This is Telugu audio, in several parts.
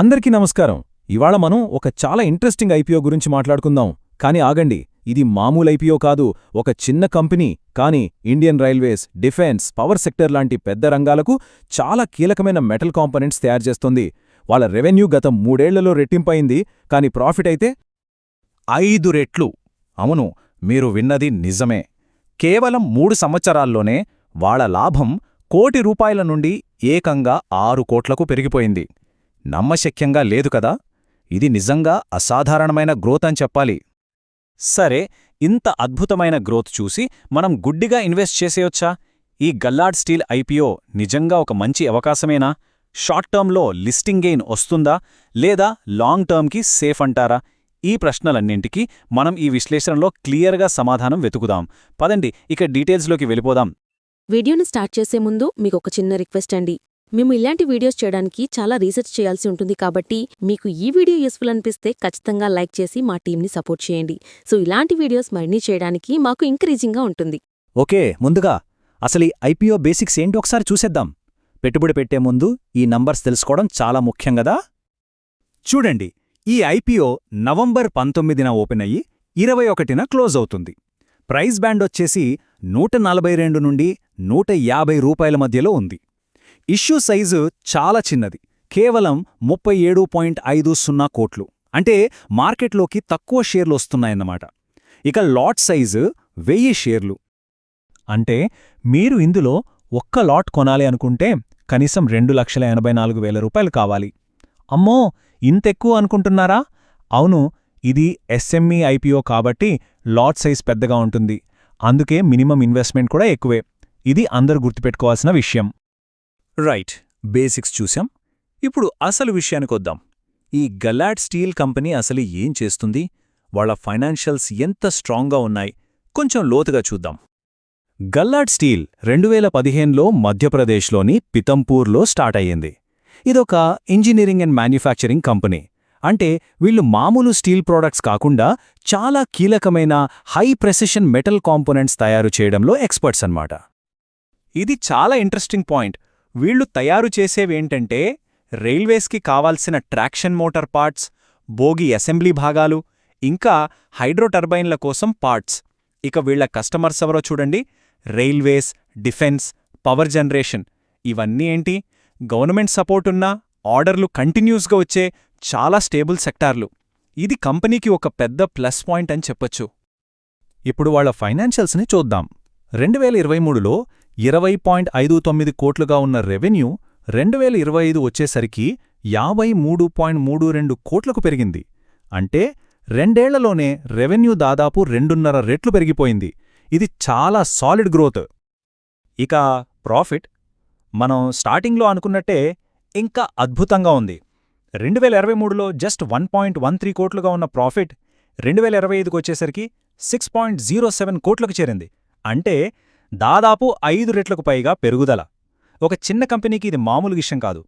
అందరికీ నమస్కారం. ఇవాళ మనం ఒక చాలా ఇంట్రెస్టింగ్ ఐపీఓ గురించి మాట్లాడుకుందాం. కానీ ఆగండి ఇది మామూలు ఐపీఓ కాదు ఒక చిన్న కంపెనీ కానీ Indian railways defence power sector లాంటి పెద్ద రంగాలకు చాలా కీలకమైన మెటల్ కాంపనెంట్స్ తయారు చేస్తోంది. వాళ్ళ రెవెన్యూ గత మూడేళ్ళలో రెట్టింపయింది కానీ ప్రాఫిట్ అయితే ఐదు రెట్లు. అవును మీరు విన్నది నిజమే. కేవలం మూడు సంవత్సరాల్లోనే వాళ్ళ లాభం కోటి రూపాయల నుండి ఏకంగా ఆరు కోట్లకు పెరిగిపోయింది. నమ్మశక్యంగా లేదు కదా? ఇది నిజంగా అసాధారణమైన గ్రోత్ అని చెప్పాలి. సరే ఇంత అద్భుతమైన గ్రోత్ చూసి మనం గుడ్డిగా ఇన్వెస్ట్ చేసేయొచ్చా? ఈ గల్లాడ్ స్టీల్ ఐపీఓ నిజంగా ఒక మంచి అవకాశమేనా? షార్ట్ టర్మ్లో లిస్టింగ్ గెయిన్ వస్తుందా? లేదా లాంగ్ టర్మ్కి సేఫ్ అంటారా? ఈ ప్రశ్నలన్నింటికీ మనం ఈ విశ్లేషణలో క్లియర్గా సమాధానం వెతుకుదాం. పదండి ఇక డీటెయిల్స్లోకి వెళ్ళిపోదాం. వీడియోను స్టార్ట్ చేసే ముందు మీకు ఒక చిన్న రిక్వెస్ట్ అండి. మేము ఇలాంటి వీడియోస్ చేయడానికి చాలా రీసెర్చ్ చేయాల్సి ఉంటుంది కాబట్టి మీకు ఈ వీడియో యూస్ఫుల్ అనిపిస్తే ఖచ్చితంగా లైక్ చేసి మా టీంని సపోర్ట్ చేయండి. సో ఇలాంటి వీడియోస్ మరిన్ని చేయడానికి మాకు ఇంక్రీజింగ్గా ఉంటుంది. ఓకే ముందుగా అసలు ఈ ఐపీఓ బేసిక్స్ ఏంటి ఒకసారి చూసేద్దాం. పెట్టుబడి పెట్టే ముందు ఈ నంబర్స్ తెలుసుకోవడం చాలా ముఖ్యం గదా చూడండి ఈ ఐపీఓ నవంబర్ పంతొమ్మిదిన ఓపెన్ అయ్యి ఇరవై ఒకటిన క్లోజ్ అవుతుంది. ప్రైస్ బ్యాండ్ వచ్చేసి నూట నలభై రెండు నుండి నూట యాభై రూపాయల మధ్యలో ఉంది. ఇష్యూ సైజు చాలా చిన్నది. కేవలం ముప్పై ఏడు పాయింట్ ఐదు సున్నా కోట్లు. అంటే మార్కెట్లోకి తక్కువ షేర్లు వస్తున్నాయన్నమాట. ఇక లాట్ సైజు వెయ్యి షేర్లు. అంటే మీరు ఇందులో ఒక్క లాట్ కొనాలి అనుకుంటే కనీసం రెండు లక్షల ఎనభై నాలుగు వేల రూపాయలు కావాలి. అమ్మో! ఇంతెక్కువ అనుకుంటున్నారా? అవును ఇది ఎస్ఎంఈ ఐపీఓ కాబట్టి లాట్ సైజ్ పెద్దగా ఉంటుంది. అందుకే మినిమం ఇన్వెస్ట్మెంట్ కూడా ఎక్కువే. ఇది అందరూ గుర్తుపెట్టుకోవాల్సిన విషయం. రైట్ బేసిక్స్ చూశాం. ఇప్పుడు అసలు విషయానికొద్దాం ఈ గల్లాడ్ స్టీల్ కంపెనీ అసలు ఏం చేస్తుంది? వాళ్ళ ఫైనాన్షియల్స్ ఎంత స్ట్రాంగ్గా ఉన్నాయి? కొంచెం లోతుగా చూద్దాం. గల్లాడ్ స్టీల్ రెండు వేల పదిహేనులో మధ్యప్రదేశ్లోని పితంపూర్లో స్టార్ట్ అయ్యింది. ఇదొక ఇంజనీరింగ్ అండ్ మ్యానుఫ్యాక్చరింగ్ కంపెనీ. అంటే వీళ్ళు మామూలు స్టీల్ ప్రోడక్ట్స్ కాకుండా చాలా కీలకమైన హై ప్రెసిషన్ మెటల్ కాంపోనెంట్స్ తయారు చేయడంలో ఎక్స్పర్ట్స్ అన్నమాట. ఇది చాలా ఇంట్రెస్టింగ్ పాయింట్. వీళ్ళు తయారు చేసేవేంటంటే రైల్వేస్కి కావాల్సిన traction motor parts bogie assembly భాగాలు ఇంకా హైడ్రోటర్బైన్ల కోసం పార్ట్స్. ఇక వీళ్ళ కస్టమర్స్ ఎవరో చూడండి. Railways defence power generation. ఇవన్నీ ఏంటి? గవర్నమెంట్ సపోర్ట్ ఉన్నా ఆర్డర్లు కంటిన్యూస్గా వచ్చే చాలా స్టేబుల్ సెక్టార్లు. ఇది కంపెనీకి ఒక పెద్ద ప్లస్ పాయింట్ అని చెప్పొచ్చు. ఇప్పుడు వాళ్ళ ఫైనాన్షియల్స్ని చూద్దాం. రెండు వేల ఇరవై మూడులో ఇరవై పాయింట్ ఐదు తొమ్మిది కోట్లుగా ఉన్న రెవెన్యూ రెండు వేల ఇరవై ఐదు వచ్చేసరికి యాభై మూడు పాయింట్ మూడు రెండు కోట్లకు పెరిగింది. అంటే రెండేళ్ళలోనే రెవెన్యూ దాదాపు రెండున్నర రెట్లు పెరిగిపోయింది. ఇది చాలా సాలిడ్ గ్రోత్. ఇక ప్రాఫిట్. మనం స్టార్టింగ్లో అనుకున్నట్టే ఇంకా అద్భుతంగా ఉంది. రెండు వేల ఇరవై మూడులో just one point one three కోట్లుగా ఉన్న ప్రాఫిట్ రెండు వేల ఇరవై ఐదుకు వచ్చేసరికి సిక్స్ పాయింట్ జీరో సెవెన్ కోట్లకు చేరింది. అంటే దాదాపు ఐదు రెట్లకు పైగా పెరుగుదల. ఒక చిన్న కంపెనీకి ఇది మామూలు విషయం కాదు.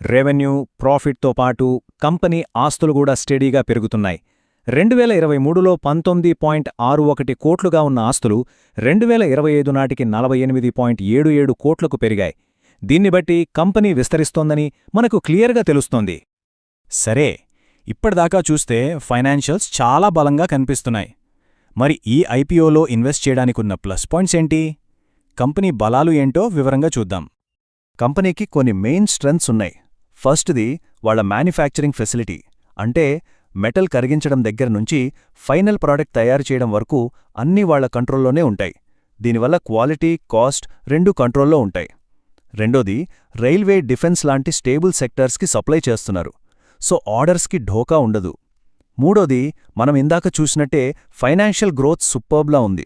రెవెన్యూ ప్రాఫిట్తో పాటు కంపెనీ ఆస్తులు కూడా స్టడీగా పెరుగుతున్నాయి. రెండు వేల ఇరవై మూడులో పంతొమ్మిది పాయింట్ ఆరు ఒకటి కోట్లుగా ఉన్న ఆస్తులు రెండు వేల ఇరవై ఐదు నాటికి నలభై ఎనిమిది పాయింట్ ఏడు ఏడు కోట్లకు పెరిగాయి. దీన్ని బట్టి కంపెనీ విస్తరిస్తోందని మనకు క్లియర్గా తెలుస్తోంది. సరే ఇప్పటిదాకా చూస్తే ఫైనాన్షియల్స్ చాలా బలంగా కనిపిస్తున్నాయి. మరి ఈ ఐపీఓలో ఇన్వెస్ట్ చేయడానికున్న ప్లస్ పాయింట్స్ ఏంటి? కంపెనీ బలాలు ఏంటో వివరంగా చూద్దాం. కంపెనీకి కొన్ని మెయిన్ స్ట్రెంగ్స్ ఉన్నాయి. ఫస్ట్ది వాళ్ళ మ్యానుఫ్యాక్చరింగ్ ఫెసిలిటీ. అంటే మెటల్ కరిగించడం దగ్గర నుంచి ఫైనల్ ప్రాడక్ట్ తయారు చేయడం వరకు అన్నీ వాళ్ళ కంట్రోల్లోనే ఉంటాయి. దీనివల్ల క్వాలిటీ కాస్ట్ రెండూ కంట్రోల్లో ఉంటాయి. రెండోది రైల్వే డిఫెన్స్ లాంటి స్టేబుల్ సెక్టర్స్కి సప్లై చేస్తున్నారు. సో ఆర్డర్స్కి ఢోకా ఉండదు. మూడోది మనం ఇందాక చూసినట్టే ఫైనాన్షియల్ గ్రోత్ సూపర్బ్లా ఉంది.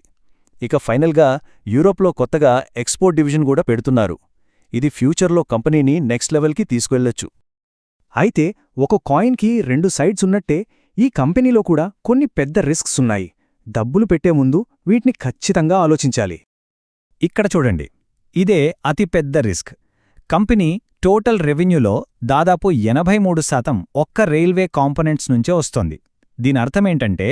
ఇక ఫైనల్గా యూరోప్లో కొత్తగా ఎక్స్పోర్ట్ డివిజన్ కూడా పెడుతున్నారు. ఇది ఫ్యూచర్లో కంపెనీని నెక్స్ట్ లెవెల్కి తీసుకెళ్ళొచ్చు అయితే ఒక కాయిన్కి రెండు సైడ్స్ ఉన్నట్టే ఈ కంపెనీలో కూడా కొన్ని పెద్ద రిస్క్స్ ఉన్నాయి. డబ్బులు పెట్టే ముందు వీటిని ఖచ్చితంగా ఆలోచించాలి. ఇక్కడ చూడండి. ఇదే అతిపెద్ద రిస్క్. కంపెనీ టోటల్ రెవెన్యూలో దాదాపు ఎనభై మూడు శాతం ఒక్క రైల్వే కాంపొనెంట్స్ నుంచే వస్తోంది. దీని అర్థమేంటంటే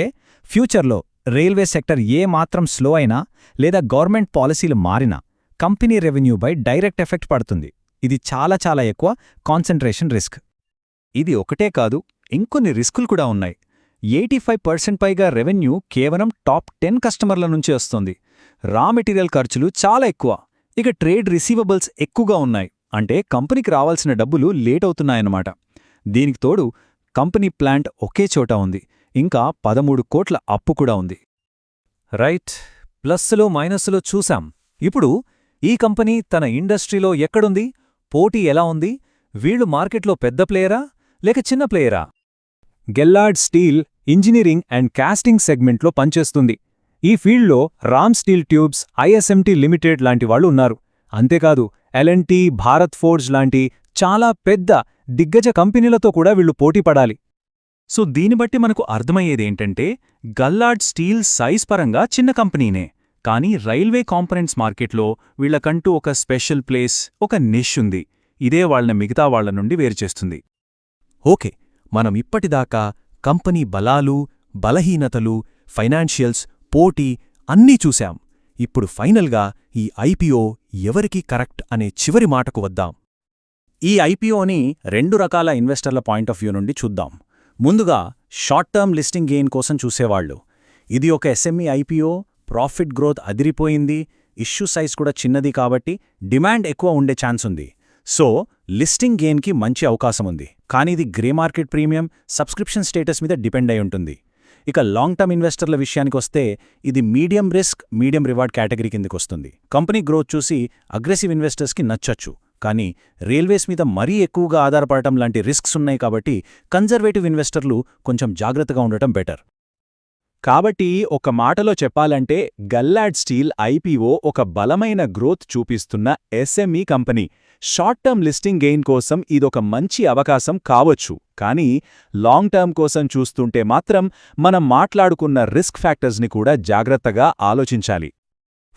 ఫ్యూచర్లో రైల్వే సెక్టర్ ఏ మాత్రం స్లో అయినా లేదా గవర్నమెంట్ పాలసీలు మారినా కంపెనీ రెవెన్యూపై డైరెక్ట్ ఎఫెక్ట్ పడుతుంది. ఇది చాలా చాలా ఎక్కువ కాన్సంట్రేషన్ రిస్క్. ఇది ఒకటే కాదు ఇంకొన్ని రిస్కులు కూడా ఉన్నాయి. ఎయిటీ ఫైవ్ పర్సెంట్ పైగా రెవెన్యూ కేవలం టాప్ టెన్ కస్టమర్ల నుంచే వస్తుంది. రా మెటీరియల్ ఖర్చులు చాలా ఎక్కువ. ఇక ట్రేడ్ రిసీవబుల్స్ ఎక్కువగా ఉన్నాయి. అంటే కంపెనీకి రావాల్సిన డబ్బులు లేట్ అవుతున్నాయన్నమాట. దీనికి తోడు కంపెనీ ప్లాంట్ ఒకే చోట ఉంది. ఇంకా పదమూడు కోట్ల అప్పు కూడా ఉంది. రైట్. ప్లస్సులో మైనస్సులో చూశాం. ఇప్పుడు ఈ కంపెనీ తన ఇండస్ట్రీలో ఎక్కడుంది? పోటీ ఎలా ఉంది? వీళ్ళు మార్కెట్లో పెద్ద ప్లేయరా? లేక చిన్న ప్లేయరా? Gallard steel engineering and casting సెగ్మెంట్లో పనిచేస్తుంది. ఈ ఫీల్డ్లో Ram steel tubes ISMT limited లాంటి వాళ్ళు ఉన్నారు. అంతేకాదు ఎల్ఎన్టీ భారత్ ఫోర్జ్ లాంటి చాలా పెద్ద దిగ్గజ కంపెనీలతో కూడా వీళ్ళు పోటీపడాలి సో దీన్ని బట్టి మనకు అర్థమయ్యేదేంటంటే గల్లాడ్ స్టీల్ సైజ్ పరంగా చిన్న కంపెనీనే. కానీ రైల్వే కాంపనెంట్స్ మార్కెట్లో వీళ్ళకంటూ ఒక స్పెషల్ ప్లేస్ ఒక నిష్ ఉంది. ఇదే వాళ్ళ మిగతా వాళ్ళ నుండి వేరుచేస్తుంది ఓకే మనం ఇప్పటిదాకా కంపెనీ బలాలు బలహీనతలు ఫైనాన్షియల్స్ పోటీ అన్నీ చూశాం. ఇప్పుడు ఫైనల్గా ఈ ఐపీఓ ఎవరికి కరెక్ట్ అనే చివరి మాటకు వద్దాం. ఈ ఐపీఓని రెండు రకాల ఇన్వెస్టర్ల పాయింట్ ఆఫ్ వ్యూ నుండి చూద్దాం. ముందుగా షార్ట్ టర్మ్ లిస్టింగ్ గెయిన్ కోసం చూసేవాళ్ళు ఇది ఒక ఎస్ఎంఈ ఐపీఓ ప్రాఫిట్ గ్రోత్ అదిరిపోయింది ఇష్యూ సైజ్ కూడా చిన్నది కాబట్టి డిమాండ్ ఎక్కువ ఉండే ఛాన్స్ ఉంది. సో లిస్టింగ్ గెయిన్కి మంచి అవకాశం ఉంది. కానీ ఇది grey market premium subscription status మీద డిపెండ్ అయి ఉంటుంది. ఇక లాంగ్ టర్మ్ ఇన్వెస్టర్ల విషయానికొస్తే ఇది medium risk medium reward category కిందకొస్తుంది. Company growth చూసి అగ్రెసివ్ ఇన్వెస్టర్స్కి నచ్చొచ్చు. కానీ రైల్వేస్ మీద మరీ ఎక్కువగా ఆధారపడటం లాంటి రిస్క్స్ ఉన్నాయి కాబట్టి కన్జర్వేటివ్ ఇన్వెస్టర్లు కొంచెం జాగ్రత్తగా ఉండటం బెటర్. కాబట్టి ఒక మాటలో చెప్పాలంటే గల్లాడ్ స్టీల్ ఐపీఓ ఒక బలమైన గ్రోత్ చూపిస్తున్న SME company. Short term listing gain కోసం ఇదొక మంచి అవకాశం కావచ్చు. కానీ లాంగ్ టర్మ్ కోసం చూస్తుంటే మాత్రం మనం మాట్లాడుకున్న రిస్క్ ఫ్యాక్టర్స్ని కూడా జాగ్రత్తగా ఆలోచించాలి.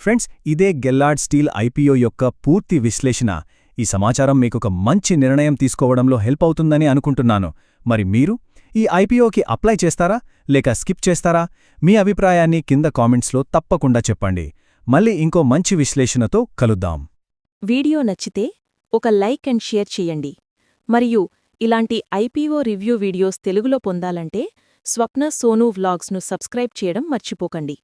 ఫ్రెండ్స్ ఇదే గెల్లాడ్ స్టీల్ ఐపీఓ యొక్క పూర్తి విశ్లేషణ. ఈ సమాచారం మీకొక మంచి నిర్ణయం తీసుకోవడంలో హెల్ప్ అవుతుందని అనుకుంటున్నాను. మరి మీరు? ఈ ఐపీఓకి అప్లై చేస్తారా లేక స్కిప్ చేస్తారా? మీ అభిప్రాయాన్ని కింద కామెంట్స్లో తప్పకుండా చెప్పండి. మళ్ళీ ఇంకో మంచి విశ్లేషణతో కలుద్దాం. వీడియో నచ్చితే ఒక లైక్ అండ్ షేర్ చేయండి. మరియు ఇలాంటి ఐపీఓ రివ్యూ వీడియోస్ తెలుగులో పొందాలంటే స్వప్న సోనూ వ్లాగ్స్ను సబ్స్క్రైబ్ చేయడం మర్చిపోకండి.